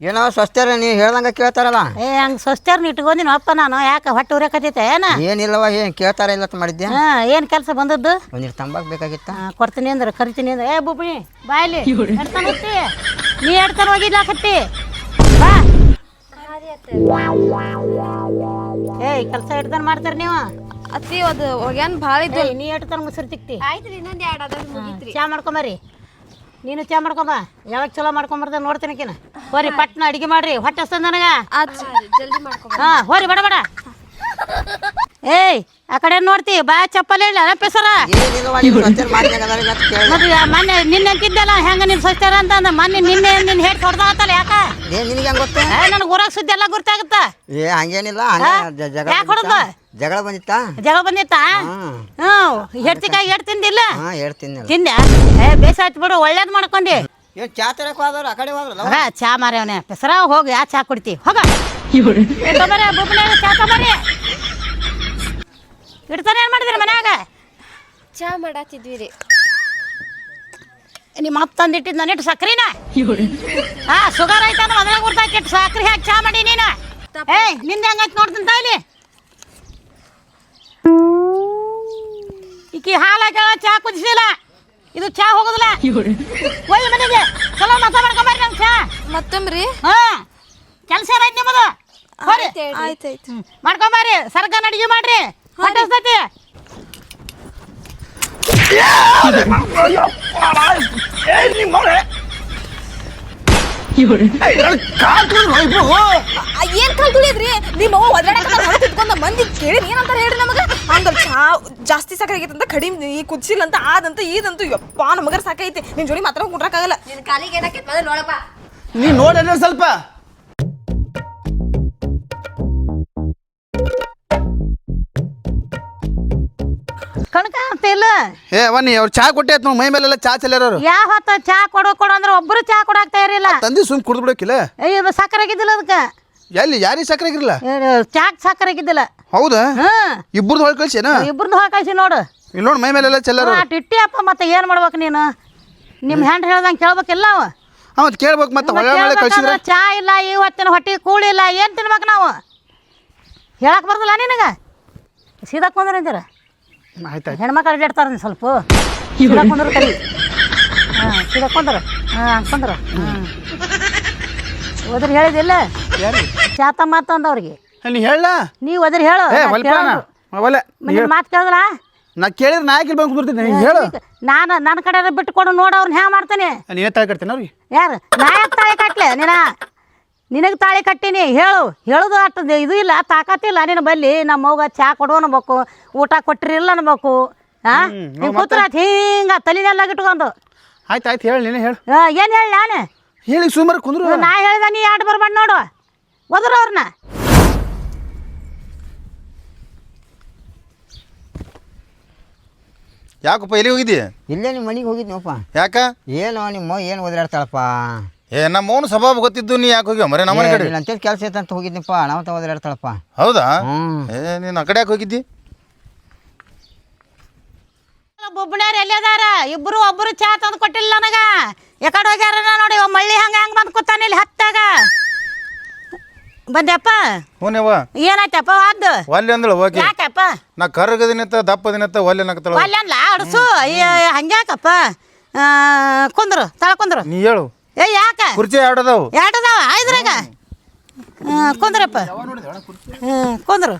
ಏನೋ ಸ್ವಸ್ಥರ ನೀ ಹೇಳ್ದಂಗ ಕೇಳ್ತಾರಲ್ಲ? ಏ ಹಂಗ್ ಸ್ವಸ್ಥರ್ನ ಇಟ್ಕೊಂಡಿನ ಅಪ್ಪ ನಾನು ಯಾಕೆ ಹೊಟ್ಟೆ ಉರಿಯಕತ್ತೈತೆ ಏನ? ಏನಿಲ್ಲವ ಏನ್ ಕೇಳ್ತಾರ ಇಲ್ಲ ಅಂತ ಮಾಡಿದ್ದೆ ಹಾ ಏನು ಕೆಲಸ ಬಂದದ್ದು? ಒಂದಿಟ್ಟು ತಂಬಾಕ್ ಬೇಕಾಗಿತ್ತ? ಕೊಡ್ತೀನಿ ಅಂದ್ರೆ ಕರಿತೀನಿ ಅಂದ್ರೆ. ಏ ಬುಬ್ಬಿ ಬಾಯ್ಲಿ ನೀ ಹೋಗ್ತಿ. ನೀ ಎಡ್ತಾನ ಹೋಗಿದ್ಲಾಕತ್ತಿ ಬಾ. ಏಯ್ ಕೆಲಸ ಎಡ್ತಾನ ಮಾಡ್ತಾರ ನೀವು? ಅತ್ತಿ ಅದು ಒಗ್ಯಾನ್ ಭಾಳ ಇದ್ದು ನೀ ಎಡ್ತಾನ ಮೊಸರು ತಿಕ್ತಿ. ಆಯ್ತ್ರಿ ಇನ್ನೊಂದು ಎರಡು ಅದ ಮುಗೀತ್ರಿ. ಚಾ ಮಾಡ್ಕೊಂಬರಿ ನೀನು ಚಾ ಮಾಡ್ಕೊಂಬ. ಯಾವಾಗ ಚಲೋ ಮಾಡ್ಕೊಂಬರ್ದ ನೋಡ್ತೀನಿ ಕಿನ ಹೋರಿ ಪಟ್ನ ಅಡಿಗೆ ಮಾಡ್ರಿ. ಹೊಟ್ಟೆ ಹಸ್ತದ ನನಗ. ಆತ್ ಜಲ್ದಿ ಮಾಡ್ಕೊ ಹಾ ಹೋರಿ ಬಡ ಬಡ. ಏಯ್ ಆ ಕಡೆ ನೋಡ್ತಿ ಬಾ ಚಪ್ಪಲಿ ಇಲ್ಲ ಪೆಸರ? ಅಂತ ಆ ಮೊನ್ನೆ ನಿನ್ನೆ ಅಂತಿದ್ದಲ್ಲ ಹೆಂಗ ನಿನ್ ಸ್ವಚ್ಛರ ಅಂತ ಅಂದ ಮೊನ್ನೆ ನಿನ್ನೆ ನಿನ್ ಹೇಳಿ ಹೊಡ್ದಾತಲ್ಲ ಯಾಕ? ಏ ನಿನಗೆ ಊರಾಗ ಸುದ್ದಿ ಎಲ್ಲ ಗುರ್ತಾಗುತ್ತ? ಏ ಹಂಗೇನಿಲ್ಲ ಹಂಗ ಜ- ಜಗಳ ಯಾಕ್ ಬಂದಿತ್ತಾ? ಹೊಡ್ದ? ಜಗಳ ಬಂದಿತ್ತ? ಜಗಳ ಬಂದಿತ್ತಾ? ಹ್ಮ್ ಹ್ಞೂ ಹೆಡ್ತಿಕಾಯಿ ಹೆಡ್ ತಿಂದಿಲ್ಲ? ಹಾ ಹೇಳ್ತೀನಿ ತಿಂದ್ಯಾ? ಏ ಬೇಸಾಯ್ತು ಬಿಡು ಒಳ್ಳೇದ್ ಮಾಡ್ಕೊಂಡಿ. ಏನ್ ಚಾ ತರಕ್ ಹೋದವ್ರು ಆ ಕಡೆ ಹೋದ್ರಲ್ಲ ಹೋಗ ಚಾ ಮಾರ್ಯವನೆ ಪೆಸರ ಹೋಗಿ ಯಾ ಚಾ ಕುಡ್ತಿ ಹೋಗ. ಏ, ತೊಂಬರ್ರಿ, ಬುಬ್ನೆ, ಚಾ ತೊಂಬರ್ರಿ ಇಡ್ತಾನೆ ಏನು ಮಾಡಿದ್ರಿ ಮನ್ಯಾಗ? ಚಾ ಮಾಡಾತಿದ್ವಿ ರೀ ನಿಮ್ಮ ಅಪ್ಪ ತಂದಿಟ್ಟಿದ್ ನಾನು ಇಟ್ಟು ಸಕ್ರಿನ ಹಾ ಶುಗರ್ ಐತ ಮೊದಲೇ ಗುರ್ತಾಕಿ ಇಟ್ಟು ಸಕ್ರಿ ಹಾಕಿ ಚಾ ಮಾಡಿ ನೀನ? ಏ ನಿಂದ ಹೆಂಗೈತ್ ನೋಡ್ತೀನಿ ತಾಯಿಲಿ ಈಕಿ ಹಾಲು ಹಾಕ್ಯಾಳ ಚಾ ಕುದಿಸಿಲ್ಲ. ಇದು ಚಾ ಹೋಗುದಿಲ್ಲ? ಒಯ್ಯ ಮನೆಗೆ. ಚಲೋ ಮಸ ಮಾಡ್ಕೊಂಬರ್ರಿ ನಂಗೆ ಚಾ. ಮತ್ತೊಮ್ರಿ ಹಾ ಕೆಲಸ ಏನೈತಿ ನಿಮ್ಮದು? ಮಾಡ್ಕೊಂಬರ್ರಿ. ಸರ್ಕಾರ ಅಡಿಗೆ ಮಾಡ್ರಿ. ಹೊಟ್ಟೆ ಹಸ್ದೈತಿ ಏನ್ ಕಾಲ್ ತುಳಿದ್ರಿ ನಿಮ್ಮ ಅವ್ವ ಒದ್ರಾಡಕ ಹೊರಗೆ ಮಂದಿ ಕೇಳಿ ಏನಂತ ಹೇಳ್ರಿ ನಮಗ? ಹಂಗ ಚಾ ಜಾಸ್ತಿ ಸಾಕಾಗೈತೆ ಅಂತ ಕಡಿಮೆ ಈ ಕುದಿಸಿಲ್ಲ ಅಂತ ಆದಂತ ಈದಂತೂ ಯಪ್ಪ ನಮಗರ ಸಾಕೈತಿ ನಿನ್ ಜೋಡಿ ಮಾತ್ರ ಕುಂಡ್ರಕ್ಕಾಗಲ್ಲ ನಿನ್ ಕಾಲಿಗೆ ಮೊದಲು ನೋಡಪ್ಪ. ನೀ ನೋಡ ಸ್ವಲ್ಪ ಕಣಕ ಅಂತ ಇಲ್ಲ. ಏ ಬನ್ನಿ ಅವ್ರು ಚಾ ಕೊಟ್ಟೆ ಆಯ್ತು ಮೈ ಮೇಲೆಲ್ಲ ಚಾ ಚೆಲ್ಲರೋರು ಯಾವ ಹೊತ್ತ ಚಾ ಕೊಡೋ ಕೊಡು ಅಂದ್ರೆ ಒಬ್ಬರು ಚಾ ಕೊಡಾಕ್ ತಯಾರಿಲ್ಲ ತಂದಿ ಸುಮ್ ಕುಡ್ದು ಬಿಡೋಕಿಲ್ಲ? ಅಯ್ಯೋ ಸಕ್ಕರೆ ಆಗಿದ್ದಿಲ್ಲ ಅದಕ್ಕೆ. ಎಲ್ಲಿ ಯಾರಿಗೆ ಸಕ್ಕರೆ ಆಗಿರಲ್ಲ ಚಾಕ್ ಸಕ್ಕರೆ ಆಗಿದ್ದಿಲ್ಲ ಹೌದಾ ಇಬ್ಬರದ್ದು ಹೊಳ್ ಹೊಳ್ ಕಳ್ಸೇನ ಇಬ್ರದ್ದು ಕಳ್ಸಿ ನೋಡು. ಇಲ್ಲಿ ನೋಡು ಮೈ ಮೇಲೆಲ್ಲ ಚೆಲ್ಲರು ಅಟ್ ಇಟ್ಟಿ ಅಪ್ಪ ಮತ್ತೆ ಏನು ಮಾಡ್ಬೇಕು ನೀನು? ನಿಮ್ಮ ಹೆಂಡ್ರ ಹೇಳ್ದಂಗೆ ಕೇಳ್ಬೇಕಿಲ್ಲ ಅವ. ಹೌದು ಕೇಳ್ಬೇಕು ಮತ್ತೆ ಹೊಳೆ ಮೇಲೆ ಕಳ್ಸಿದ್ರೆ? ಚಾ ಇಲ್ಲ ಇವತ್ತಿನ ಹೊಟ್ಟೆ ಕೂಳಿಲ್ಲ ಏನು ತಿನ್ಬೇಕು ನಾವು? ಹೇಳಕ್ಕೆ ಬರ್ದಲ್ಲ ನಿನಗೆ? ಸೀದಾ ಕುಂದ್ರಂತೀರ ಆಯ್ತಾಯ್ತು ಹೆಣ್ಮಕ್ಳು ಅಡ್ಡಾಡ್ತಾರ ನೀ ಸ್ವಲ್ಪ. ಸೀದಾ ಕುಂದ್ರ ಕಲಿ ಹಾಂ ಸೀದಾ ಕುಂದ್ರ. ಹಾಂ ಅನ್ಕೊಂಡ್ರು ಹಾಂ. ಓದ್ರಿ ಹೇಳಿದಿಲ್ಲ ಯಾರಿಗೆ ಚಾತ ಮಾತು ಅಂದವ್ರಿಗೆ ನೀ ಹೇಳ. ನೀ ಓದ್ರಿ ಹೇಳು ಏ ಒಲ್ಪಾನ? ಒಲೆ ಮಾತು ಕೇಳಿದ್ರ ನಾ ಕೇಳಿದ್ರೆ ನಾ ಯಾಕೆ ಬಂದು ಬರ್ತೀನಿ ನೀ ಹೇಳು. ನಾನು ನನ್ನ ಕಡೆ ಬಿಟ್ಟುಕೊಂಡು ನೋಡು ಅವ್ರನ್ನ ಹ್ಯಾಂಗ ಮಾಡ್ತೇನೆ? ನೀನೇ ತಾಳಿ ಕಟ್ತೀನಿ ಅವ್ರಿಗೆ? ಯಾರು? ನಾ ಯಾಕೆ ತಾಳಿ ಕಟ್ಲೆ? ನೀನ? ನಿನಗೆ ತಾಳಿ ಕಟ್ಟಿನಿ ಹೇಳು. ಹೇಳುದು ಅಷ್ಟು ಇದು ಇಲ್ಲ ತಾಕತ್ತಿಲ್ಲ ನಿನ್ನ ಬಲ್ಲಿ. ನಮ್ಮ ಮಗ ಚಾ ಕೊಡು ಅನ್ಬೇಕು ಊಟ ಕೊಟ್ಟಿರಿಲ್ಲ ಅನ್ಬೇಕು. ಹಾ ಹಿಂಗೆ ಕೂತ್ರ ಹಿಂಗ ತಲೆನೆಲ್ಲ ಇಟ್ಕೊಂಡು. ಆಯ್ತು ಆಯ್ತು ಹೇಳಿ ನೀನು ಹೇಳು. ಏನು ಹೇಳಿ ನಾನು? ಹೇಳಿ ಸುಮಾರು ಕುಂದ್ರು. ನಾ ಹೇಳ್ದೆ ನೀ ಆಟ ಬರ್ಬೇಡ ನೋಡು. ಒದ್ರ ಅವ್ರನ್ನ ಯಾಕಪ್ಪ ಎಲ್ಲಿ ಹೋಗಿದ್ದೀಯ ಇಲ್ಲೇ ನಿಮ್ಮ ಮನೆಗೆ ಹೋಗಿದ್ನಪ್ಪ. ಯಾಕ? ಏನು ನಿಮ್ಮ ಏನು ಓದಾಡ್ತಾಳಪ್ಪ ಏ ನಮ್ಮ ಓನ್ ಸ್ವಭಾವ ಗೊತ್ತಿದ್ದು ನೀ ಯಾಕೆ ಹೋಗಿ ಮರೆ ನಮ್ಮ ಕಡೆ. ಅಂತೇಳಿ ಕೆಲಸ ಅಂತ ಹೋಗಿದ್ನಪ್ಪ. ನಾವು ತಗೋದ್ರೆ ಹೇಳ್ತಾಳಪ್ಪ. ಹೌದಾ. ಏ ನೀನು ಆ ಕಡೆ ಯಾಕೆ ಹೋಗಿದ್ದಿ? ಬೊಬ್ಬಣ್ಯಾರ ಎಲ್ಲಿ ಅದಾರ? ಇಬ್ರು ಒಬ್ರು ಚಾ ತಂದು ಕೊಟ್ಟಿಲ್ಲ ನನಗ. ಯಾಕಡೆ ಹೋಗ್ಯಾರ ನೋಡಿ ಮಳ್ಳಿ ಹಂಗ ಹಂಗ ಬಂದು ಕೂತಾನ ಇಲ್ಲಿ ಹತ್ತಾಗ. ಬಂದ್ಯಪ್ಪ? ಹೂನೇವ ಏನಾಯ್ತಪ್ಪ ಅದು ಒಲ್ಲೆ ಅಂದಳು ಓಕೆ ಯಾಕಪ್ಪ? ನಾ ಕರ್ಗದಿನತ್ತ ದಪ್ಪದಿನತ್ತ ಒಲ್ಲೆ ನಕ್ಕತ್ತಳ ಒಲ್ಲೆ ಅನ್ಲ ಅಡಸು. ಹಂಗ್ಯಾಕಪ್ಪ? ಕುಂದ್ರು ತಳ ಕುಂದ್ರು. ನೀ ಹೇಳು. ಏ ಯಾಕ? ಕುರ್ಚಿ ಎರಡದಾವು. ಎರಡು ಅದಾವ ಐದ್ರಾಗ ಕುಂದ್ರಪ್ಪ. ಕುಂದ್ರು.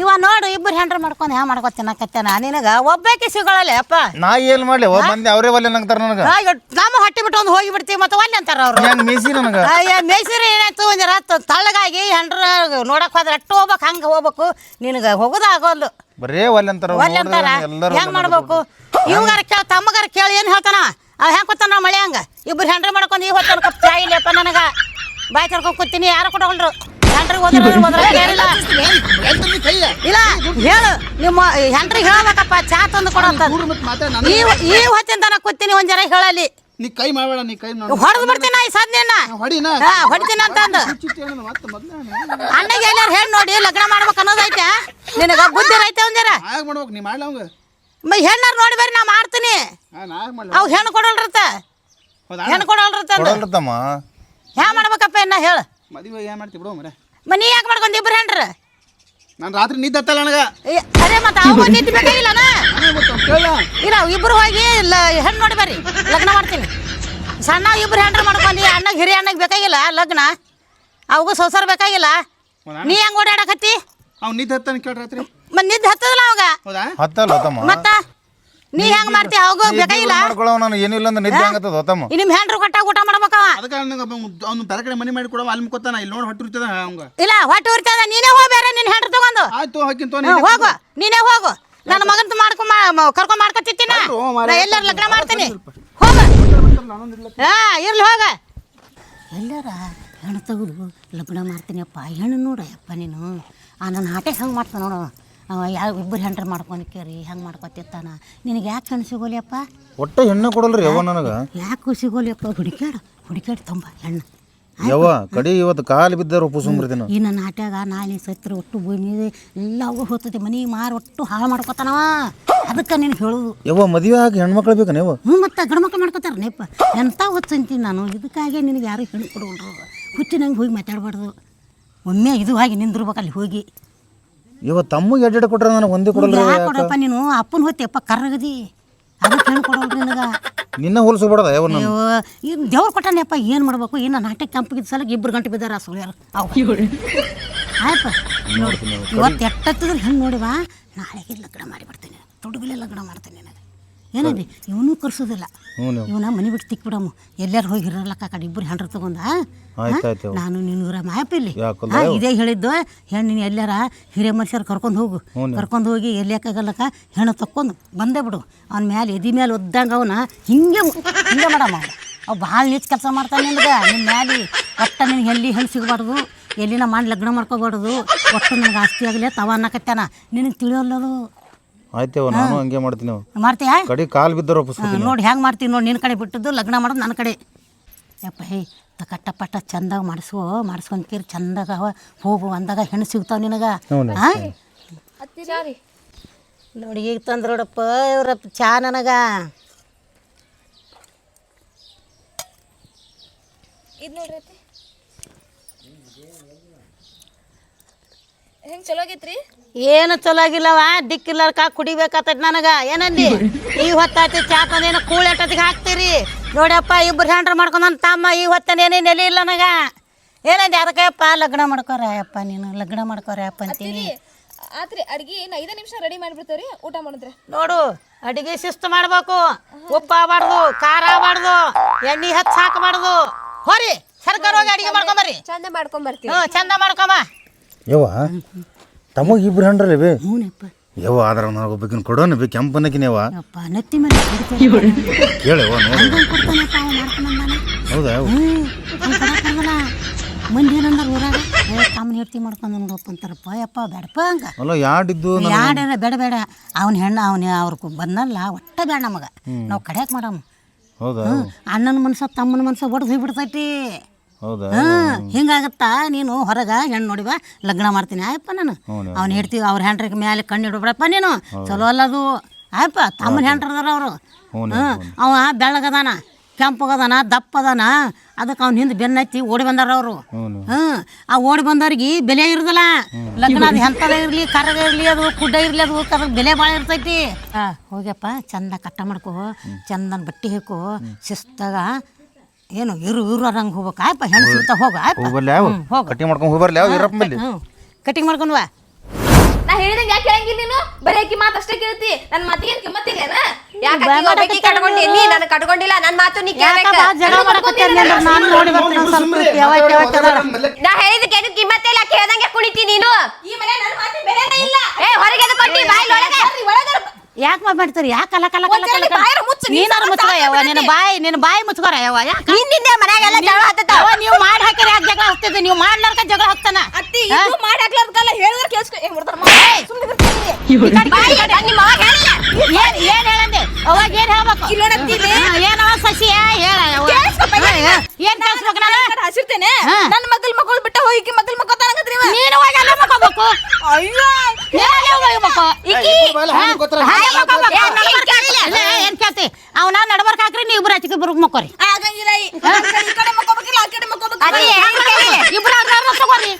ಇವ ನೋಡು ಇಬ್ಬರು ಹೆಂಡ್ರ ಮಾಡ್ಕೊಂಡು ಹ್ಯಾ ಮಾಡ್ಕೊ ಕತ್ತೇನ ನಿನಗ ಒಬ್ಬಾಕಿ ಸಿಗೋಳಲ್ಲ ಅಪ್ಪ. ನಾ ಏನ್ ಮಾಡ್ಲಿ? ಒಬ್ಬ ಮಂದಿ ಅವರೇ ಒಲ್ಲೆ ನಂಗ್ತಾರ ನನಗ. ಆ, ಇವ್ ನಮ್ಮ ಹೊಟ್ಟೆ ಬಿಟ್ಟು ಒಂದು ಹೋಗಿ ಬಿಡ್ತೀವಿ ಮತ್ತೆ ಒಲ್ಲೆ ಅಂತಾರ ಅವ್ರು. ಹೆಂಗ್ ಮೀಸಿ ನನಗ. ಅಯ್ಯ ಮೇಸಿರಿ ಏನಾಯ್ತು? ಒಂದು ರಾತ್ ತಳ್ಳಗಾಗಿ ಹೆಂಡ್ರ ನೋಡಕ್ ಹೋದ್ರೆ ಅಟ್ಟು ಹೋಗ್ಬೇಕು ಹಂಗೆ ಹೋಗ್ಬೇಕು. ನಿನಗೆ ಹೋಗೋದಾಗೋಲ್ಲು ಬರೇ ಒಲ್ಲೆ ಅಂತಾರ ಒಲ್ಲೆ ಅಂತಾರ? ಹೆಂಗೆ ಎಲ್ಲರೂ ಹೆಂಗ್ ಮಾಡ್ಬೇಕು? ಇವಾಗ ಕೇಳ ತಮ್ಮಗಾರ ಕೇಳಿ ಏನು ಹೇಳ್ತಾನ? ಅವ್ ಹೆಂಗೆ ಕೂತಾನ ನಾವು ಮಳೆ ಹಂಗ? ಇಬ್ಬರು ಹೆಂಡ್ರೆ ಮಾಡ್ಕೊಂಡು ಈ ಹೊತ್ತು ಕಪ್ ಚಾಯ್ ಇಲ್ಲಪ್ಪ ನನಗ. ಬಾಯ್ ತರ್ಕೊಂಡು ಕೂತೀನಿ ಯಾರು ಕೊಟ್ಟಕೊಂಡ್ರು ಹೆಂಡ್ರಿಗೆ ಹೋದ್ರೆ ಹೋದ್ರೆ ಇಲ್ಲ. ಹೇಳು ನಿಮ್ಮ ಹೆಂಡ್ರಿಗೆ ಹೇಳ್ಬೇಕಪ್ಪ ಚಾ ತಂದು ಕೊಡಂತ ಈ ಈ ಹೊತ್ತಿನ ತನಕ ಕೂತೀನಿ ಒಂದ್ ಜನ ಹೇಳಲಿ. ನೀ ಕೈ ಮಾಡಬೇಡ ನೀ ಕೈ ನೋಡು. ಹೊಡೆದು ಬಿಡ್ತೀನಿ ಈ ಸದ್ಯನ ಹೊಡಿನ. ಹೊಡಿತೀನಿ ಅಂತ ಅಂದು ಅಣ್ಣಗೆ ಎಲ್ಲಾರು ಹೇಳಿ ನೋಡಿ ಲಗ್ನ ಮಾಡ್ಬೇಕು ಅನ್ನೋದೈತೆ ನಿನಗ ಬುದ್ಧಿ ಐತೆ ಒಂದ್ ಜರ. ಮಾಡ್ಬೇಕು ನೀ ಮಾಡ್ಲ ಅವಂಗ? ಮ ಹೆಣ್ಣಾರು ನೋಡಿ ಬರ್ರಿ ನಾ ಮಾಡ್ತೀನಿ. ಅವು ಹೆಣ್ಣು ಕೊಡಲ್ರತ್ತ. ಹೆಣ್ಣು ಕೊಡಲ್ರತ್ತ ಕೊಡಲ್ರತ್ತಮ್ಮ. ಹ್ಯಾ ಮಾಡ್ಬೇಕಪ್ಪ ಇನ್ನ ಹೇಳು. ಮದುವೆ ಏನು ಮಾಡ್ತಿ ಬಿಡು ಮರೆ. ಮನಿ ನೀ ಯಾಕೆ ಮಾಡ್ಕೊಂಡ್ ಇಬ್ರು ಹೆಣ್ರ? ನಾನು ರಾತ್ರಿ ನಿದ್ದೆ ಹತ್ತಲ್ಲ ನನಗೆ. ಅದೇ ಮತ್ತೆ ಅವ ನಿದ್ದೆ ಬೇಕಾಗಿಲ್ಲ ಇಲ್ಲ ಇಬ್ರು ಹೋಗಿ ಇಲ್ಲ ಹೆಣ್ಣು ನೋಡಿ ಬರ್ರಿ ಲಗ್ನ ಮಾಡ್ತೀನಿ. ಸಣ್ಣ ಇಬ್ರು ಹೆಣ್ರು ಮಾಡ್ಕೊಂಡು ಅಣ್ಣಗೆ ಹಿರಿಯ ಅಣ್ಣಗೆ ಬೇಕಾಗಿಲ್ಲ ಲಗ್ನ? ಅವಗೂ ಸೊಸರ್ ಬೇಕಾಗಿಲ್ಲ? ನೀ ಹೆಂಗ್ ಓಡಾಡಕತ್ತಿ? ಅವ್ನು ನಿದ್ದೆ ಹತ್ತಾನ ಕೇಳ್ರಿ ರಾತ್ರಿ. ಮತ್ ನಿದ್ದೆ ಹತ್ತದಲ್ಲ ಅವಾಗ? ಹೌದಾ? ಹತ್ತಲ್ಲ ತಮ್ಮ ಮತ್ತ? ನೀ ಹೆಂಗ್ ಮಾಡ್ತಿ? ಅವಾಗ ಬೇಕಾಗಿಲ್ಲ ಮಾಡ್ಕೊಳ್ಳೋ ನಾನು ಏನಿಲ್ಲ ಅಂದ್ರೆ ನಿದ್ದೆ ಹಂಗತ್ತದ ತಮ್ಮ ಈ ನಿಮ್ ಹೆಂಡ್ರು ಕೊಟ್ಟಾಗ ಊಟ ಮಾಡ್ಬೇಕವ ಅದಕ್ಕೆ ನನಗೆ ಅವ್ನು ಬೇರೆ ಕಡೆ ಮನೆ ಮಾಡಿ ಕೊಡೋ ಅಲ್ಲಿ ಮುಕ್ಕೋತಾನ. ಇಲ್ಲಿ ನೋಡಿ ಹೊಟ್ಟಿರ್ತದ ಅವಂಗ. ಇಲ್ಲ ಹೊಟ್ಟೆ ಉರಿತದ. ನೀನೇ ಹೋಗಿ ಬೇರೆ ನಿನ್ ಹೆಂಡ್ರು ತಗೊಂಡು. ಆಯ್ತು ಹಾಕಿಂತ ಹ್ಮ್, ಹೋಗು. ನೀನೇ ಹೋಗು. ನನ್ನ ಮಗನ್ ಮಾಡ್ಕೊಂಡ್ ಕರ್ಕೊಂಡ್ ಮಾಡ್ಕೊತಿತ್ತೀನ? ಎಲ್ಲರ ಎಲ್ಲಾರು ಲಗ್ನ ಮಾಡ್ತೀನಿ. ಹೋಗ. ಹಾ ಇರ್ಲಿ ಹೋಗ. ಎಲ್ಲಾರ ಹೆಣ್ಣು ತೆಗೆದು ಲಗ್ನ ಮಾಡ್ತೀನಿಯಪ್ಪ ಹೆಣ್ಣು ನೋಡ ಅಪ್ಪ ನೀನು. ಆ ನನ್ನ ಆಟ ಹೆಂಗೆ ಮಾಡ್ತಾನೆ ನೋಡು. ಅವ ಯಾವ ಇಬ್ಬರು ಹೆಂಡ್ರ ಮಾಡ್ಕೊಂಡಿಕ್ಕೇರಿ ಕೇರಿ ಹೆಂಗೆ ಮಾಡ್ಕೊತಿರ್ತಾನ? ನಿನಗೆ ಯಾಕೆ ಹೆಣ್ಣು ಸಿಗೋಲಿಯಪ್ಪ? ಒಟ್ಟ ಹೆಣ್ಣು ಕೊಡಲ್ರಿ ಯಾವ ನನಗೆ. ಯಾಕೆ ಸಿಗೋಲಿಯಪ್ಪ? ಹುಡುಕ್ಯಾಡು ಹುಡುಕ್ಯಾಡು ತುಂಬ ಹೆಣ್ಣು. ಯವ್ವ ಕಡಿ ಇವತ್ತು ಕಾಲು ಬಿದ್ದರು ಸುಮ್ರದಿನ. ಈ ನನ್ನ ಆಟ್ಯಾಗ ನಾಳೆ ಸತ್ರು ಒಟ್ಟು ಭೂಮಿ ಎಲ್ಲವೂ ಹೋಗ್ತದೆ ಮನೆ ಮಾರು ಒಟ್ಟು ಹಾಳು ಮಾಡ್ಕೊತಾನವ. ಅದಕ್ಕೆ ನೀನು ಹೇಳುದು. ಯವ್ವ ಮದುವೆ ಆಗಿ ಹೆಣ್ಮಕ್ಳು ಬೇಕು ನೀವು ಹ್ಞೂ ಮತ್ತೆ ಗಂಡ್ಮಕ್ಳು ಮಾಡ್ಕೊತಾರ ನೆಪ್ಪ ಎಂಥ ಹೊತ್ತಂತೀನಿ ನಾನು ಇದಕ್ಕಾಗೆ ನಿನಗೆ ಯಾರು ಹೆಣ್ಣು ಕೊಡೋಲ್ರು ಹುಚ್ಚಿನಂಗೆ ಹೋಗಿ ಮಾತಾಡಬಾರ್ದು. ಒಮ್ಮೆ ಇದು ಆಗಿ ನಿಂದಿರ್ಬೇಕು ಅಲ್ಲಿ ಹೋಗಿ. ಯವ್ವ ತಮ್ಮಗೆ ಎಡ್ಡೆಡ್ ಕೊಟ್ರೆ ನನಗೆ ಒಂದೇ ಕೊಡಲ್ರಿ ಯಾಕೆ ಕೊಡಪ್ಪ ನೀನು? ಅಪ್ಪನ ಹೊತ್ತಿಯಪ್ಪ ಕರಗದಿ ಅದಕ್ಕೆ ಹೆಣ್ಣು ಕೊಡೋಲ್ರಿ ನಿನಗ? ನಿನ್ನ ಹೋಲಿಸ್ಬಿಡದ ಯಾವ ನಾನು? ಇನ್ನು ದೇವ್ರು ಕೊಟ್ಟಾನೆಪ್ಪ ಏನು ಮಾಡಬೇಕು? ಏನು ನಾಟಕ ಕೆಂಪಿಗಿದ್ದ ಸಲ ಇಬ್ಬರು ಗಂಟೆ ಬಿದ್ದಾರ ಸುಳ್ಯಾರ. ಅವು. ನೋಡಿ ಇವತ್ತು ಎಟ್ಟತ್ತಂದ್ರೆ ಹೆಂಗೆ ನೋಡಿವಾ? ನಾಳೆಗೆ ಲಗ್ನ ಮಾಡಿಬಿಡ್ತೀನಿ ತೊಡುಗಲೇ ಲಗ್ನ ಮಾಡ್ತೀನಿ ನನಗೆ. ಏನಂದಿ? ಇವನು ಕರ್ಸೋದಿಲ್ಲ ಹ್ಞೂ ಇವನ ಮನೆ ಬಿಟ್ಟು ತಿಕ್ಬಿಡಮ್ಮ ಎಲ್ಲಾರು ಹೋಗಿ ಹಿರಲಕ್ಕ ಕಡೆ ಇಬ್ಬರು ಹೆಂಡ್ರು ತಗೊಂಡ ಆಯ್ತು ಆಯ್ತು ನಾನು ನೀನು ಇರ ಮಾಯಪ್ಪ ಇಲ್ಲಿ. ಯಾಕಲ್ಲ? ಇದೇ ಹೇಳಿದ್ದು. ಹೆಣ್ಣು ನೀನು ಎಲ್ಲಾರ ಹಿರಿಯ ಮನುಷ್ಯರು ಕರ್ಕೊಂಡು ಹೋಗು. ಕರ್ಕೊಂಡು ಹೋಗಿ ಎಲ್ಲಿಯಾಕಾಗಲ್ಲಕ್ಕ ಹೆಣ್ಣು ತಕ್ಕೊಂಡು ಬಂದೇ ಬಿಡು. ಅವ್ನ ಮ್ಯಾಲೆ ಎದಿ ಮೇಲೆ ಒದ್ದಂಗೆ ಅವನ ಹಿಂಗೆ ಹಿಂಗೆ ಮಾಡಮ್ಮ ಅವ್ನು. ಅವ್ ಭಾಳ ನೀಚ್ ಕೆಲಸ ಮಾಡ್ತಾನೆ ನಿನಗೆ ನಿನ್ನ ಮ್ಯಾಲೆ ಒಟ್ಟ ನಿನ್ನ ಎಲ್ಲಿ ಹೆಣ್ಣು ಸಿಗಬಾರ್ದು. ಎಲ್ಲಿನ ಮಾಡಿ ಲಗ್ನ ಮಾಡ್ಕೋಬಾರ್ದು. ಒಟ್ಟು ನನಗೆ ಆಸ್ತಿ ಆಗಲಿ ತವ ಅನ್ನಕತ್ತಾನ ನಿನಗೆ ತಿಳಿಯೋಲ್ಲದು. ಆಯ್ತೇವ ನಾನು ಹಂಗೆ ಮಾಡ್ತೀನಿ. ಮಾಡ್ತೀಯಾ? ಕಡಿ ಕಾಲು ಬಿದ್ದರು ಒಪ್ಪಿಸ್ಕೊತೀನಿ ನೋಡಿ ಹೆಂಗೆ ಮಾಡ್ತೀನಿ ನೋಡಿ ನಿನ್ನ ಕಡೆ ಬಿಟ್ಟದ್ದು ಲಗ್ನ ಮಾಡೋದು ನನ್ನ ಕಡೆ. ಯಪ್ಪ ಹೇ ಕಟ್ಟ ಪಟ್ಟ ಚಂದಾಗ ಮಾಡಿಸ್ಕೋ ಮಾಡಿಸ್ಕೊಂತೀರಿ ಚಂದಾಗ ಅವ. ಹೋಗು ಅಂದಾಗ ಹೆಣ್ಣು ಸಿಗ್ತಾವ ನಿನಗೆ. ನೋಡಿ ಈಗ ತಂದ್ರೋಡಪ್ಪ ಇವ್ರಪ್ಪ ಚಾ ನನಗ. ಇದು ನೋಡ್ರಿ ಹೆಂಗ್ ಚಲೋ ಆಗೈತ್ರಿ? ಏನು ಚಲೋ ಆಗಿಲ್ಲವ ಕಾ ಕುಡಿಬೇಕಾತೈತಿ ನನಗ. ಏನಂದಿ? ಈ ಹೊತ್ತಾಯ್ತು ಚಾ ತಂದೇನು ಕೂಳಿ ಅಟ್ಟತಿಗೆ ಹಾಕ್ತೀರಿ? ನೋಡಪ್ಪ ಇಬ್ರು ಹ್ಯಾಂಡ್ರ್ ಮಾಡ್ಕೊಂಡು ನನ್ನ ತಮ್ಮ ಈ ಹೊತ್ತನೇನೇ ನೆಲೆ ಇಲ್ಲ ನನಗ. ಏನಂದಿ ಅದಕ್ಕೆಪ್ಪ ಲಗ್ನ ಮಾಡ್ಕೋರ ಅಪ್ಪ ನೀನು. ಲಗ್ನ ಮಾಡ್ಕೋರ ಅಪ್ಪ ಅಂತೀನಿ. ಆತ್ರಿ ಅಡ್ಗಿ ಏನು ಐದು ನಿಮಿಷ ರೆಡಿ ಮಾಡಿಬಿಡ್ತೇವ್ರಿ ಊಟ ಮಾಡಿದ್ರೆ. ನೋಡು ಅಡಿಗೆ ಶಿಸ್ತು ಮಾಡ್ಬೇಕು. ಉಪ್ಪು ಆಗಬಾರ್ದು ಖಾರ ಆಗಬಾರ್ದು ಎಣ್ಣೆ ಹಚ್ಚಿ ಹಾಕಬಾರ್ದು. ಹೋರಿ ಸರ್ಕಾರ ಹೋಗಿ ಅಡಿಗೆ ಮಾಡ್ಕೊಂಬರ್ರಿ ಚಂದ ಮಾಡ್ಕೊಂಬರ್ತೀವಿ ಹ್ಞೂ ಚಂದ ಮಾಡ್ಕೊಂಬ ಯವ್ವ ತಮಗೆ ಇಬ್ರು ಹಂಡ್ರಲ್ಲಿ ಬೇ ಹ್ಞೂನಪ್ಪ. ಯವ್ವ ಆದ್ರೆ ನನಗೆ ಒಬ್ಬಕಿನ ಕೊಡೋಣ ಬೇ ಕೆಂಪನಕಿನ ಯವ್ವ? ಯಪ್ಪ ನೆತ್ತಿ ಮೇಲೆ ಹಿಡಿತೇನೆ. ಕೇಳವ್ವ ನೋಡಿ. ಕೊಡ್ತಾನಪ್ಪ ಅವ ಮಾಡ್ಕೊಂಬಂದಾನ. ಹೌದಾ? ಹ್ಞೂ. ಮಂದಿ ಏನಂದ್ರ ಊರಾಗ ಏ ತಮ್ಮನ ಹೆಂಡತಿ ಮಾಡ್ಕೊಂಡು ಅಂತಾರಪ್ಪ. ಯಪ್ಪ ಬೇಡಪ್ಪ ಹಂಗ. ಅಲ್ಲ ಯಾಡಿದ್ದು ಯಾಡೇನ ಬೇಡ ಬೇಡ. ಅವನ ಹೆಣ್ಣು ಅವನ ಅವ್ರ ಬಂದಲ್ಲ ಒಟ್ಟ ಬೇಡ ನಮಗ. ನಾವು ಕಡ್ಯಾಕ್ ಮಾಡಮ್ಮ ಹೌದಾ? ಅಣ್ಣನ ಮನ್ಸ ತಮ್ಮನ ಮನ್ಸ ಒಡ್ದು ಹೋಗ್ಬಿಡ್ತೈತಿ. ಹೌದಾ? ಹಿಂಗಾಗತ್ತ? ನೀನು ಹೊರಗ ಹೆಣ್ಣು ನೋಡಿವ ಲಗ್ನ ಮಾಡ್ತೀನಿ. ಆಯಪ್ಪ ನಾನು. ಅವ್ನು ಹೇಳ್ತೀವಿ ಅವ್ರ ಹೆಂಡ್ರಿಗೆ ಮೇಲೆ ಕಣ್ಣು ಇಡ್ಬಿಡಪ್ಪ ನೀನು. ಚಲೋ ಅಲ್ಲದು ಆಯಪ್ಪ ತಮ್ಮನ ಹೆಂಡ್ರದಾರ ಅವರು. ಹ್ಞೂ ಹ್ಮ್ ಅವ ಬೆಳ್ಳಗದಾನ ಕೆಂಪಗದಾನ ದಪ್ಪದಾನ. ಅದಕ್ಕೆ ಅವ್ನ ಹಿಂದೆ ಬೆನ್ನತ್ತಿ ಓಡಿ ಬಂದಾರ ಅವರು. ಹ್ಞೂ ಹ್ಮ್ ಆ ಓಡಿ ಬಂದವ್ರಿಗೆ ಬೆಲೆ ಇರೋದಿಲ್ಲ. ಲಗ್ನ ಅದು ಎಂಥದ ಇರಲಿ ಕರಗ ಇರಲಿ ಅದು ಕುಡ್ಡ ಇರಲಿ ಅದು ಅದಕ್ಕೆ ಬೆಲೆ ಭಾಳ ಇರ್ತೈತಿ. ಆ, ಹೋಗ್ಯಪ್ಪ ಚಂದ ಕಟ್ಟ ಮಾಡ್ಕೋ ಚಂದನ ಬಟ್ಟೆ ಹಾಕೋ ಶಿಸ್ತಾಗ ಏನು ಇರು ಇರು ಅದಂಗೆ ಹೋಗ್ಬೇಕು. ಆಯ್ಪ ಹೆಣ್ಣು ಸಿಗ್ತಾ ಹೋಗ ಆಯ್ಪ ಹೋಗ್ಬರ್ಲಿ ಕಟಿಂಗ್ ಹ್ಮ್, ಹೋಗು. ಕಟ್ಟಿ ಮಾಡ್ಕೊಂಡು ಹೋಗ್ಬರ್ಲಿ ಇರಪ್ಪ ಮೇಲೆ ಹ್ಞೂ ಕಟಿಂಗ್ ಮಾಡ್ಕೊಂಡು ಬಾ ನಾ ಹೇಳಿದಂಗೆ ಯಾಕೆ ಕೇಳಂಗಿಲ್ಲ ನೀನು? ಬರೀ ಅಕ್ಕಿ ಮಾತು ಅಷ್ಟೇ ಕೇಳ್ತಿ. ನನ್ನ ಮಾತಿಗೆ ಏನ್ ಕಿಮ್ಮತ್ತಿಲ್ಲೇನ ಯಾಕೆ ಬೇಡ ಆಕಿಗೆ ಒಬ್ಬಾಕಿ ಕಟ್ಟ ಕಟ್ಕೊಂಡಿ? ನೀ ನಾನು ಕಟ್ಕೊಂಡಿಲ್ಲ ನನ್ನ ಮಾತು ನೀ ಕೇಳ್ಬೇಕ? ಜಗಳ ಮಾಡಕತ್ತೀನಿ ಅಂದ್ರೆ ನಾನು ನೋಡಿ ಬರ್ತೀನಿ ಒಂದ್ ಸ್ವಲ್ಪ ಯಾವಾಗ ಯಾವಾಗ ಅದಾಳ. ನಾ ಹೇಳಿದಕ್ಕೆ ಏನು ಕಿಮ್ಮತ್ತೆ ಇಲ್ಲ ಕೇಳ್ದಂಗೆ ಕುಣಿತಿ ನೀನು? ಈ ಮನೆ ನನ್ನ ಮಾತಿಗೆ ಬೆಲೆನೇ ಇಲ್ಲ. ಏ ಹೊರಗೆ ಕೊಟ್ಟಿ ಬಾಯಿ ಒಳಗೆ. ಒಳಗಾರ ಮಾಡ್ ಯಾಕೆ ಮಾಡ್ತೀರಿ ಯಾಕೆ ಕಲ ಕಲ ಕಲ ಕಲ ಬಾಯಾರ ಮುಚ್ಚು, ನೀನ್ ನೀನಾರು ಸ್ವಲ್ಪ ಮುಚ್ಕೋ ಯವ್ವ ಸಾಕು ನಿನ್ನ ಬಾಯಿ ನಿನ್ನ ಬಾಯಿ ಮುಚ್ಕೋರ ಯಾವ ಯಾಕೆ? ನಿನ್ನ ಮನೆಗೆಲ್ಲ ಜಗಳ ಅವ ನೀವು ಮಾಡಿ ಹಾಕಿರಿ ಯಾಕೆ ಜಗಳ ಹಚ್ತಿದ್ದೆ ನೀವು ಮಾಡ್ಲಾರ್ಕ ಜಗಳ ಹಾಕ್ತಾನ ಅತ್ತಿ ಇದು ಮಾಡಿ ಹಾಕ್ಲಾರ್ಕಲ್ಲ ಹೇಳಿದ್ರೆ ಕೇಳಿಸ್ಕೊ ಏ ಮಾಡ್ತಾರ ಸುಮ್ಮನೆ ಬಾಯಿ ನಿಮ್ಮ ಹೇಳಿಲ್ಲ ಏನ್ ಏನ್ ಹೇಳಂದೆ? ಅವಾಗ ಏನ್ ಹೇಳ್ಬೇಕು? ಏನವ ಸಸಿ ಹೇಳ. ಏನ್ ಕೇಳಿಸ್ಬೇಕು ನಾನು? ಹಸಿರ್ತೇನೆ. ನನ್ನ ಮಗಲ್ ಮಕ್ಕಳು ಬಿಟ್ಟ ಹೋಗಿ ಮಗಲ್ ಮಕ್ಕಳು ಇವ. ನೀನು ಹೋಗಿ ಅಲ್ಲೇ ಮಕ್ಕೋಬೇಕು ಅಯ್ಯೋ. ಏನ್ ಕೇಳ್ತಿ? ಅವನ ನಡ್ಬರ್ಕ್ ಹಾಕ್ರಿ ನೀವು ಇಬ್ರು ಹಚ್ಚಿಗೆ ಬರುಕ್ ಮಕ್ಕೋರಿ. ಇಬ್ರು ತಗೋರಿ.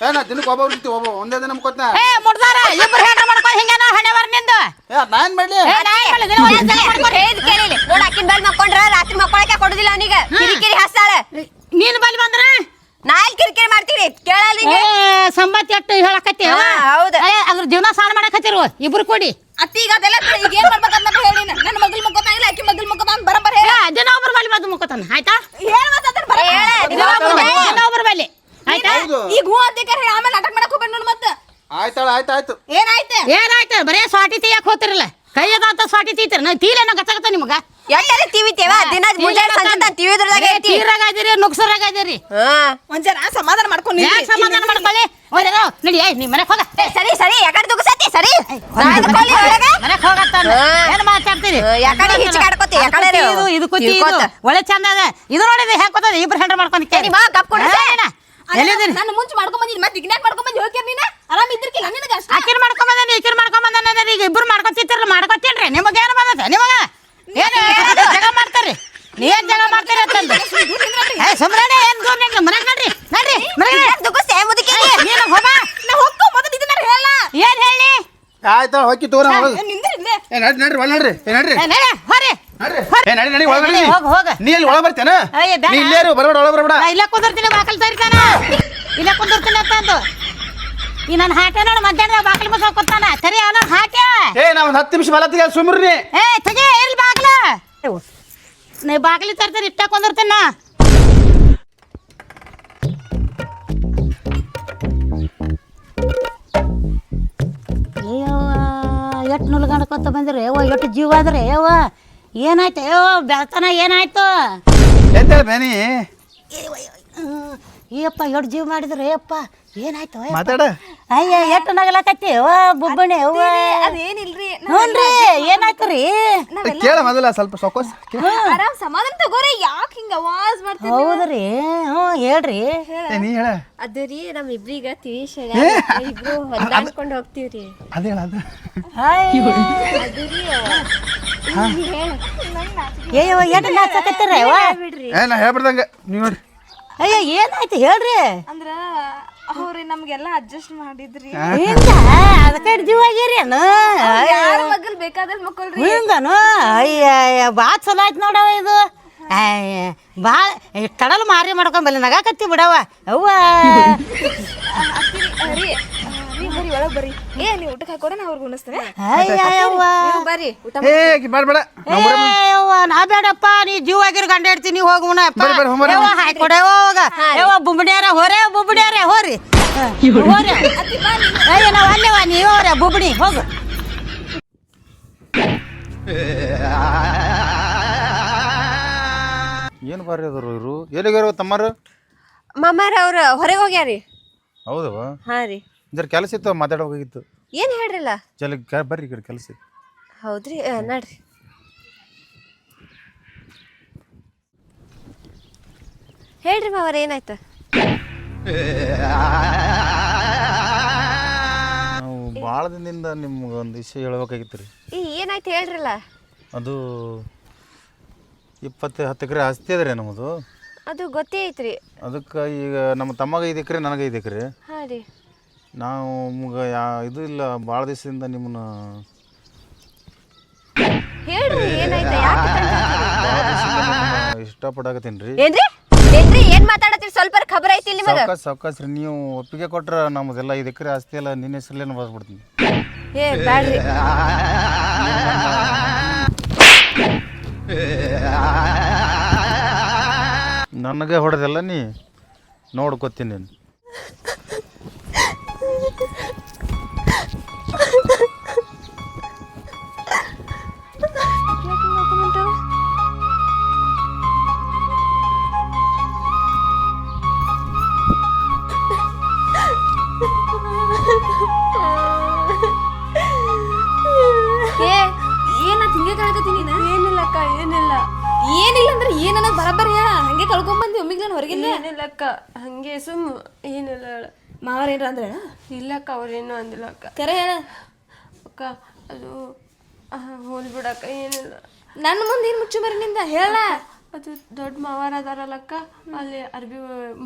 ಏ ನಾ ದಿನಕ್ಕೆ ಒಬ್ಬ ಇರ್ತೀವಿ ಒಬ್ಬ ಒಂದೇ ದಿನ ಮುಕ್ಕೋತ ಏ ಮುಡ್ದಾರ ಇಬ್ರು ಹೆಣ್ಣು ಮಾಡ್ಕೊಂಡು ಹಿಂಗೇನ ಹಣೆ ಬರ್ ನಿಂದು. ಏ ನಾ ಮಾಡ್ಲಿ? ನಾ ನೋಡ್ ಬಲ್ ಮಕ್ಕೊಂಡ್ರ ರಾತ್ರಿ ಮಕ್ಕೊಳಕ್ಕೆ ಕೊಡುದಿಲ್ಲ ಅವನಿಗೆ. ಕಿರಿಕಿರಿ ಹಸ್ತಾಳ ನೀನ್ ಬಲಿ ಬಂದ್ರ? ನಾ ಇಲ್ಲಿ ಕಿರಿಕಿರಿ ಮಾಡ್ತೀರಿ? ಕೇಳಲ್ಲ ಏ ನಿಂಗೆ ಸಂಬತ್ ಎಟ್ಟು ಹೇಳಕತ್ತಿ ಹೌದು. ಅದ್ರ ಜೀವನ ಸಾಲ ಮಾಡಕತ್ತಿರು ಇಬ್ರು ಕೂಡಿ. ಅತ್ತಿ ಈಗ ಅದೆಲ್ಲ ಬಿಡು, ಈಗ ಏನ್ ಮಾಡ್ಬೇಕಂತ ಹೇಳಿ ನನ್ನ ಮಗಲ್ ಮಕ್ಕೋತಾ ಇಲ್ಲ ಆಕಿ ಮಗಲ್ ಮಕ್ಕೋತಾ ಅಂತ ಬರಬರ ಹೇಳ. ದಿನ ಒಬ್ರು ಬಲಿ ಬಂದು ಮುಕ್ಕೋತಾನ ಆಯ್ತಾ? ಹೇಳ ಮಾತಾಡ್ತಾರ ಬರ ಹೇಳ. ದಿನ ಒಬ್ರು ಬಲಿ, ದಿನ ಒಬ್ರು ಬಲಿ ಆಯ್ತಾ? ಹೌದು. ಈಗ ಹೂ ಹೇಳಿ ಆಮೇಲೆ ನಾಟಕ ಮಾಡಕ್ ಹೋಗ್ಬೇಡ ನೋಡ್ ಮತ್ತ. ಆಯ್ತಾಳ ಆಯ್ತಾಯ್ತು. ಏನಾಯ್ತು? ಏನಾಯ್ತು? ಬರೇ ಸ್ವಾಟಿ ತೀಯಕ್ ಹೋತಿರಲ್ಲ ಕೈಯದಾತ ಸ್ವಾಟಿ ತೀತಿರ ನಾ ತೀಲೇನ ಗಚ್ಚಗತ್ತ ನಿಮಗ? ಎಲ್ಲಾರು ಟಿವಿ ತೇವ ದಿನ ಮುಂಜಾನೆ ಸಂಜೆ ತಾನ ಟಿವಿ ದುರ್ದಾಗ ಐತಿ. ತೀರಾಗ ಇದೀರಿ ನುಗ್ಸರಾಗ ಇದೀರಿ ಹಾ. ಒಂದ್ ಜರ ಸಮಾಧಾನ ಮಾಡ್ಕೊಂಡು ಯಾಕೆ ಸಮಾಧಾನ ಮಾಡ್ಕೊಳ್ಳಿ? ಹೋಗ್ಯಾರ ನಡಿ ಏ ನಿಮ್ಮ ಮನೆಗೆ ಹೋಗ. ಏ, ಸರಿ ಸರಿ. ಯಾಕಡೆ ದುಗ್ಸತಿ ಸರಿ. ಸಾಯ್ದುಕೊಳ್ಳಿ ಒಳಗೆ. ಮನೆಗೆ ಹೋಗತ್ತ. ಏನ್ ಮಾತಾಡ್ತೀರಿ? ಹಾ, ಯಾಕಡೆ ಹಿಚ್ಕಾಡ್ಕೊತಿ, ಯಾಕಡೆ ಕುತ್ತಿ ಇದು? ಇದು ಕುತ್ತಿ ಇದು. ಹಿಡ್ಕೊತ. ಒಳ್ಳೆ ಚಂದ ಅದ. ಇದು ನೋಡಿದ್ರೆ ಹಾಕೋತದ ಇಬ್ರು ಹೆಂಡ್ರ ಮಾಡ್ಕೊಂಡು ನಿಮ್ಮ ಕಪ್ ಕೊಡು. ಎಲ್ಲಿದ್ದೀರಿ ನಾನು ಮುಂಚೆ ಮಾಡ್ಕೊಂಡ್ ಬಂದಿನಿ ಮತ್ತೆ ಇಗ್ನಾಕ್ ಮಾಡ್ಕೊಂಡ್ ಬಂದಿ? ಹೋಗ್ಯಾರ ನೀನ? ಆರಾಮ ಇದ್ರಕಿಲ್ಲ ನಿನಗ ಅಷ್ಟ? ಆಕಿನ ಮಾಡ್ಕೊಂಬಂದ ಈಕಿನ ಮಾಡ್ಕೊಂಬಂದ ಈಗ ಇಬ್ರು ಮಾಡ್ಕೊತಿರ್ಲ ಮಾಡ್ಕೊತೀನ್ರಿ. ನಿಮಗೆ ಏನು ಬಂದದ? ನಿಮಗ? ಏನು ಜಗ ಮಾಡ್ತಾರ್ರಿ ನೀವೇನ್ ಜಗ ಮಾಡ್ತೀರಿ? ಅಂತಂದು ಏ ಸುಮ್ಮನೆ ಏನ್ ದೂರ ಮನೆಗೆ ನಡ್ರಿ ನಡ್ರಿ ಮನೆಗೆ ದುಗ್ಸೆ ಮುದುಕಿ? ನೀನು ಹೋಗ. ನಾ ಹೋಗ್ಕೊ ಮೊದಲು ಇದನ್ನ ಹೇಳ. ಏನ್ ಹೇಳಿ? ಆಯ್ತಾ ಹೋಗಿ ತೋರ ನಿಂದ್ರ ಏ ನಡ್ರಿ ನಡ್ರಿ ಒಳ ನಡ್ರಿ. ಏ ನಡ್ರಿ. ಹೋಗ್, ಹೋಗ್. ನೀ ಅಲ್ಲಿ ಒಳಗೆ ಬರ್ತೇನ? ಅಯ್ಯ, ಬೇಡ. ನೀ ಇಲ್ಲೇ ಇರು ಬರಬೇಡ ಒಳ ಬರಬೇಡ. ನಾ ಇಲ್ಲೇ ಕುಂದಿರ್ತೀನಿ ಬಾಕಲ್ ತರಿತಾನ ಇಲ್ಲೇ ಕುಂದಿರ್ತೀನಿ ಅಂತಂದು ಈ ನನ್ನ ಹಾಟೆ ನೋಡು ಮಧ್ಯಾಹ್ನ ಬಾಕಲ್ ಮುಸ ಕೂತಾನ ಸರಿ ಅವನ ಹಾಟೆ. ಏ ನಾ ಒಂದ್ ಹತ್ತು ನಿಮಿಷ ಬಲತ್ತಿಗೆ ಸುಮ್ರಿ ಏ ತೆಗೆ ಎಲ್ಲಿ ಬಾಗ್ಲ. ನೀ ಬಾಗಿಲಿ ತರ್ತೀನಿ ಇಷ್ಟ ಕುಂದಿರ್ತೀನಿ ನಾ. ಎಷ್ಟು ನುಲ್ಗಂಡ್ಕೊತ ಬಂದ್ರೆ? ಯವ್ವ ಎಷ್ಟು ಜೀವ ಆದ್ರೆ? ಯವ್ವ ಏನಾಯ್ತು ಅಯ್ಯೋ ಬೆಳತನ ಏನಾಯ್ತು ಎಂತ ಬೇನಿ ಏಪ್ಪ ಎರಡು ಜೀವ ಮಾಡಿದ್ರೆ ಏಪ್ಪ ಏನಾಯ್ತು? ಮಾತಾಡ ಅಯ್ಯ ಎಷ್ಟು ನಗಲಕತ್ತಿ ಓ ಬುಬ್ಬಣಿ ಯವ್ವ ಅದೇನಿಲ್ರಿ ಹ್ಞೂನ್ರಿ ಏನಾಯ್ತು ರೀ ಕೇಳ ಮೊದಲ ಸ್ವಲ್ಪ ಸೊಕೋಸ್ ಆರಾಮ್ ಸಮಾಧಾನ ತಗೋರಿ ಯಾಕೆ ಹಿಂಗ ಅವಾಜ್ ಮಾಡ್ತೀರಿ ಹೌದ್ರಿ ಹ್ಞೂ ಹೇಳ್ರಿ ನೀ ಹೇಳ ಅದು ರೀ ನಮ್ಮ ಇಬ್ರಿಗ ತಿವಿಶ ಇಬ್ರು ಹೊಂದಾಡ್ಕೊಂಡು ಹೋಗ್ತೀವ್ರಿ ಅದೇ ಹೇಳ ಅದು ಅದು ರೀ ಅಯ್ಯೋ ಎಷ್ಟು ನಾಚಕತ್ತೀರ ಯವ್ವ? ಏ ನಾ ಹೇಳ್ಬಿಡ್ದಂಗ ನೀವ್ ನೋಡ್ರಿ ಅಯ್ಯ ಏನಾಯ್ತು ಹೇಳ್ರಿ. ಅಂದ್ರ ಅವ್ರಿ ನಮ್ಗೆಲ್ಲ ಅಡ್ಜಸ್ಟ್ ಮಾಡಿದ್ರಿ. ಹಿಂಗ ಅದಕ್ಕೆ ಜೀವ ಆಗಿರೇನು ಯಾರ ಮಗಲ್ ಬೇಕಾದ್ರೆ ಮಕ್ಕಳ್ರಿ. ಹಿಂಗನು ಅಯ್ಯ ಭಾಳ ಚಲೋ ಆಯ್ತು ನೋಡವ ಇದು. ಅಯ್ಯ ಭಾಳ ಕಡಲ್ ಮಾರಿ ಮಾಡ್ಕೊಂಬಲ್ಲಿ ನಗಾಕತ್ತಿ ಬಿಡವ ಅವ್ವ ಒಳಗ್ ಬರ್ರಿ. ಏ ನೀವು ಊಟಕ್ಕೆ ಹಾಕೊಡ ನಾ ಅವ್ರಿಗೆ ಉಣಿಸ್ತೇನೆ. ಅವ್ವ. ಬರ್ರಿ ಊಟ ಏ ಬೇಡ. ಏ ಅವ್ವ ನಾ ಬೇಡಪ್ಪ ನೀ ಜೀವ ಆಗಿರ್ ಗಂಡ ಇಡ್ತೀನಿ ಹೋಗುಣ ಬರ್ರಿ, ಬರ್ರಿ, ಹೋಗ್ಬರ್ರಿ. ಹಾಕೊಡೆವ ಹೋಗ. ಯವ್ವ ಬುಬ್ಬಡ್ಯಾರ ಹೊರೆ ಹೋರಿ. ಹೋರಿ. ಅಯ್ಯ ನಾವು ಅಲ್ಲೇವ ನೀವು ಹೋರ ಬುಬ್ಣಿ ಹೋಗು. ಏನು ಬಾರಿ ಅದಾರು ಇವರು? ಎಲ್ಲಿಗಾರ ತಮ್ಮರು? ಮಾಮಾರ ಅವ್ರ ಹೊರಗೆ ಹೋಗ್ಯಾರಿ. ಹೌದವ ಹಾ ರೀ. ಜರ ಕೆಲಸ ಇತ್ತು ಮಾತಾಡೋಕಾಗಿತ್ತು ಏನ್ ಹೇಳ್ರಲ್ಲ? ಕೆ- ಬರ್ರಿ ಈ ಕಡೆ ಕೆಲಸ ಇತ್ತು. ಹೌದ್ರಿ ಆ, ನಡ್ರಿ. ಹೇಳ್ರಿ ಮಾವರ ಏನಾಯ್ತು? ನಾವು ಭಾಳ ದಿನದಿಂದ ನಿಮ್ಗೆ ಒಂದು ವಿಷಯ ಹೇಳ್ಬೇಕಾಗಿತ್ತು ರೀ ಈ ಏನಾಯ್ತು ಹೇಳ್ರಲ್ಲ? ಅದು ಇಪ್ಪತ್ತು ಹತ್ತು ಎಕರೆ ಆಸ್ತಿ ಅದ ರೀ ನಮ್ಮದು. ಅದು ಗೊತ್ತೇ ಐತ್ರಿ. ಅದಕ್ಕೆ ಈಗ ನಮ್ಮ ತಮ್ಮಗೆ ಐದು ಎಕರೆ ನನಗೆ ಐದು ಎಕರೆ. ಹಾ ರೀ. ನಾವು ನಮ್ಗೆ ಯಾ ಇದು ಇಲ್ಲ ಭಾಳ ದಿವಸದಿಂದ ನಿಮ್ಮನ್ನ ಹೇಳ್ರಿ ಏನಾಯ್ತು? ಯಾಕೆ ಇಷ್ಟಪಡಾಕತ್ತೀನಿ ರೀ. ಏನ್ರಿ? ಏನ್ರಿ ಏನ್ ಮಾತಾಡತ್ತೀರಿ? ಸ್ವಲ್ಪ ಖಬರ್ ಐತಿ ನಿಮಗ? ಸಾವ್ಕಾಸ್ ಸಾವ್ಕಾಸ್ ರೀ ನೀವು ಒಪ್ಪಿಗೆ ಕೊಟ್ರೆ ನಮ್ಮದೆಲ್ಲ ಐದು ಎಕರೆ ಆಸ್ತಿ ಎಲ್ಲ ನಿನ್ನ ಹೆಸರಲ್ಲೇ ಬರ್ಬಿಡ್ತೀನಿ ಏ ಬ್ಯಾಡ್ರಿ. ನನಗೆ ಹೊಡೆದಲ್ಲ ನೀ ನೋಡ್ಕೊತೀನಿ ನೀನು. ಏನಿಲ್ಲ ಏನಿಲ್ಲ. ಅಂದ್ರೆ ಏನ್ ಅನ್ನೋದು ಬರಬ್ಬರಿ ಹೇಳ ಹಂಗೆ ಕಳ್ಕೊಂಡ್ ಬಂದಿ ಒಮ್ಮಿಗೆ ನಾನು ಹೊರಗಿಲ್ಲ ಏನಿಲ್ಲಕ್ಕ ಹಂಗೆ ಸುಮ್ ಏನಿಲ್ಲ ಮಾವರ ಏನ್ರ ಅಂದ್ರೆ ಇಲ್ಲಕ್ಕ ಅವ್ರೇನು ಅಂದಿಲ್ಲ ಅಕ್ಕ. ಕರೆ ಹೇಳ. ಅಕ್ಕ ಅದು ಹೋಲ್ ಬಿಡಕ್ಕ ಏನಿಲ್ಲ. ನನ್ನ ಮುಂದೆ ಏನು ಮುಚ್ಚು ಮರಿ ನಿಂದ? ಹೇಳ. ಅದು ದೊಡ್ಡ ಮಾವಾರ ಅದಾರಲ್ಲಕ್ಕ ಅಲ್ಲಿ ಅರ್ಬಿ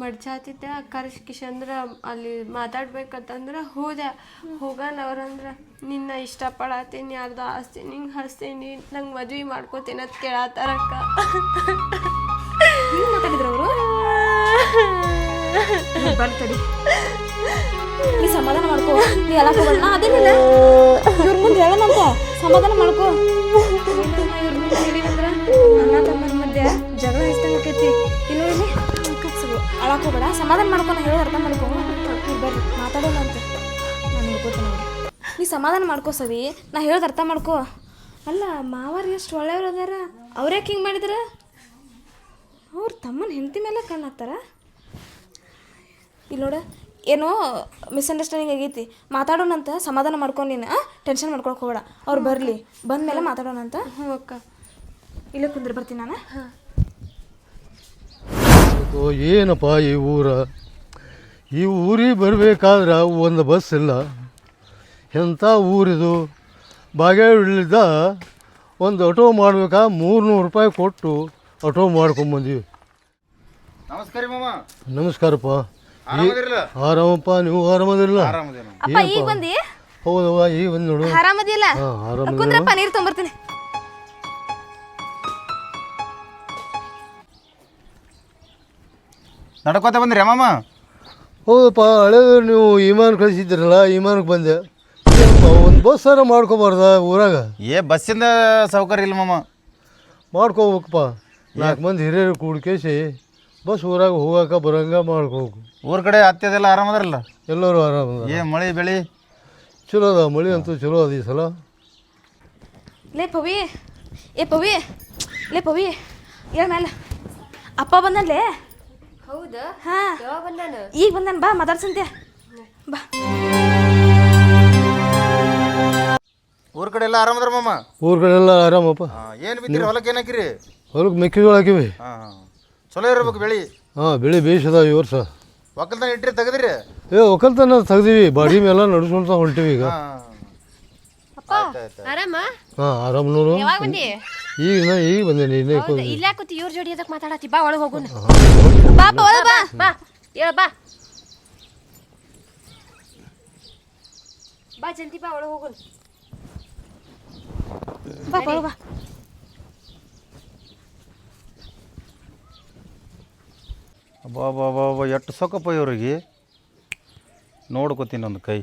ಮಡ್ಚಾತಿದ್ದೆ ಕರ್ಶ್ ಕಿಶಂದ್ರ ಅಲ್ಲಿ ಮಾತಾಡ್ಬೇಕಂತಂದ್ರೆ ಹೋದೆ. ಹೋಗಣ ಅವ್ರಂದ್ರ ನಿನ್ನ ಇಷ್ಟಪಡತ್ತೀನಿ ಅರ್ಧ ಆಸ್ತಿ ನಿಂಗೆ ಹಚ್ತೀನಿ ನಂಗೆ ಮದ್ವೆ ಮಾಡ್ಕೋತೀನಿ ಅಂತ ಕೇಳತ್ತಾರಕ್ಕ ಅಕ್ಕ ಮಾತಾಡಿದ್ರು ಅವರು? ಬರ್ತಡಿ ನೀ ಸಮಾಧಾನ ಮಾಡ್ಕೋ. ನೀ ಎಲ್ಲ ಹೋಗೋಣ ಅದೇನಿಲ್ಲ ಇವ್ರ ಮುಂದೆ ಹೇಳೋಣಂತ ಸಮಾಧಾನ ಮಾಡ್ಕೋ ಇವ್ರ ಮುಂದೆ ಹೇಳಿದಂದ್ರ ಅಣ್ಣ ತಮ್ಮನ ಮಧ್ಯೆ ಜಗಳ ಹಚ್ದಂಗ ಆಕೈತಿ ಇನ್ನು ಇಲ್ಲಿ ಅಳಕ್ ಹೋಗ್ಬೇಡ ಸಮಾಧಾನ ಮಾಡ್ಕೊ. ನಾ ಹೇಳಿ ಅರ್ಥ ಮಾಡ್ಕೊ ಬರ್ರಿ ಮಾತಾಡೋಣ ಅಂತ ನಾನು ನೋಡ್ಕೋತೀನಿ ನೀ ಸಮಾಧಾನ ಮಾಡ್ಕೋ ಸವಿ. ನಾ ಹೇಳೋದು ಅರ್ಥ ಮಾಡ್ಕೋ. ಅಲ್ಲ, ಮಾವರು ಎಷ್ಟು ಒಳ್ಳೆಯವ್ರು ಅದಾರ. ಅವ್ರ್ಯಾಕೆ ಹಿಂಗೆ ಮಾಡಿದ್ರ? ಅವ್ರ ತಮ್ಮನ ಹೆಂಡತಿ ಮೇಲೆ ಕಣ್ಣು ಹಾಕ್ತಾರ ಇಲ್ಲಿ ನೋಡ ಏನೋ ಮಿಸ್ಅಂಡರ್ಸ್ಟ್ಯಾಂಡಿಂಗ್ ಆಗೈತಿ. ಮಾತಾಡೋಣಂತ ಸಮಾಧಾನ ಮಾಡ್ಕೊಂಡು ನೀನು ಟೆನ್ಷನ್ ಮಾಡ್ಕೊಳಕ್ ಹೋಗೋಣ ಅವ್ರು ಬರಲಿ. ಬಂದ್ಮೇಲೆ ಮಾತಾಡೋಣಂತ ಹ್ಞೂ ಅಕ್ಕ ಇಲ್ಲೇ ಕುಂದ್ರ ಬರ್ತೀನಿ ನಾನು. ಓ, ಏನಪ್ಪ ಈ ಊರ? ಈ ಊರಿಗೆ ಬರಬೇಕಾದ್ರೆ ಒಂದು ಬಸ್ ಇಲ್ಲ. ಎಂಥ ಊರಿದು? ಬಾಗೇವಾಡಿಲಿದ್ದ ಒಂದು ಆಟೋ ಮಾಡ್ಬೇಕಾ ಮೂರ್ನೂರು ರೂಪಾಯಿ ಕೊಟ್ಟು ಆಟೋ ಮಾಡ್ಕೊಂಬಂದೀವಿ ನಮಸ್ಕಾರ ಮಾಮ. ನಮಸ್ಕಾರಪ್ಪ. ಆರಾಮಪ್ಪ ನೀವು ಆರಾಮದಿರಲ್ಲ? ಅಪ್ಪ ಈಗ ಬಂದಿ? ಹೌದವ್ವ ಈಗ ಬಂದು ನೋಡು. ಆರಾಮದಿಲ್ಲ? ಹಾಂ ಆರಾಮದಿಲ್ಲ. ಕುಂದ್ರಪ್ಪ ನೀರು ತೊಂಬರ್ತೀನಿ ನಡ್ಕೋತ ಬಂದ್ರಿ ಅಮ್ಮಮ್ಮ? ಹೌದಪ್ಪ ಹಳೇದು ನೀವು ವಿಮಾನ ಕಳಿಸಿದ್ರಲ್ಲ ವಿಮಾನಕ್ಕೆ ಬಂದೆ. ಒಂದು ಬಸ್ಸಾರ ಮಾಡ್ಕೋಬಾರ್ದ ಊರಾಗ? ಏ ಬಸ್ಸಿಂದ ಸೌಕರ್ಯ ಇಲ್ಲ ಮಾಮ. ಮಾಡ್ಕೋಬೇಕಪ್ಪ. ನಾಲ್ಕು ಮಂದಿ ಹಿರಿಯರು ಕೂಡ್ಕೇಸಿ ಬಸ್ ಊರಾಗ ಹೋಗಾಕ ಬರಂಗ ಮಾಡ್ಕೋಬೇಕು. ಊರ್ ಕಡೆ ಅತ್ತೆದೆಲ್ಲ ಆರಾಮದಾರಲ್ಲ ಎಲ್ಲರೂ ಆರಾಮ ಏ ಮಳೆ ಬೆಳಿ? ಚಲೋ ಅದ ಮಳೆ ಅಂತೂ ಚಲೋ ಅದ ಈ ಸಲ. ಲೇ ಪವಿ ಏ ಪವಿ ಲೇ ಪವಿ ಮೇಲೆ ಅಪ್ಪ ಬಂದಲ್ಲೇ ಹೌದಾ ಹಾ. ಯಾವಾಗ ಬಂದಾನ? ಈಗ ಬಂದಾನ ಬಾ ಮಾತಾಡ್ಸಂತೆ. ಬಾ. ಊರ ಕಡೆ ಎಲ್ಲ ಆರಾಮದಾರ ಮಾಮ? ಊರ ಕಡೆ ಎಲ್ಲ ಆರಾಮಪ್ಪ. ಏನು ಬಿದ್ದೀರಿ ಹೊಲಕ್ಕೆ ಏನು ಹಾಕಿರಿ? ಹೊಲಕ್ಕೆ ಮೆಕ್ಕೆಜೋಳ ಹಾಕಿವಿ. ಹಾಂ ಹಾಂ. ಚಲೋ ಇರ್ಬೇಕು ಬೆಳಿ. ಹಾಂ ಬೆಳೆ ಬೇಯಿಸದ ಈ ವರ್ಷ. ಒಕ್ಕಲ್ತನ ಇಟ್ಟಿರಿ ತೆಗದ್ರಿ. ಏ ಒಕ್ಕಲ್ತನ ತೆಗ್ದೀವಿ ಬಾಡಿ ಮೇಲೆ ನಡ್ಸ್ಕೊಂತ ಹೊಂಟಿವಿ ಈಗ. ಅಪ್ಪ ಆರಾಮ? ಹಾ ಆರಾಮ್ ನೋಡು. ಯಾವಾಗ ಬಂದಿ? ಈಗ ನಾ ಈಗ ಬಂದೇನಿ ಇಲ್ಲ ಕೂತಿ ಇವ್ರ ಜೋಡಿ ಅದಕ್ಕೆ ಮಾತಾಡತ್ತಿ? ಬಾ ಒಳಗೆ ಹೋಗುನ. ಬಾ ಬಾ ಒಳಗ್ ಬಾ ಬಾ. ಹೇಳ ಬಾ. ಬಾ ಜಂತಿ ಬಾ ಒಳಗೆ ಹೋಗುನ್. ಬಾ ಬಾ ಬಾ. ಬಾ ಬಾ ಬಾ ಬಾ ಎಷ್ಟು ಸೊಕ್ಕಪ್ಪ ಇವ್ರಿಗೆ. ನೋಡ್ಕೋತೀನಿ ಒಂದು ಕೈ.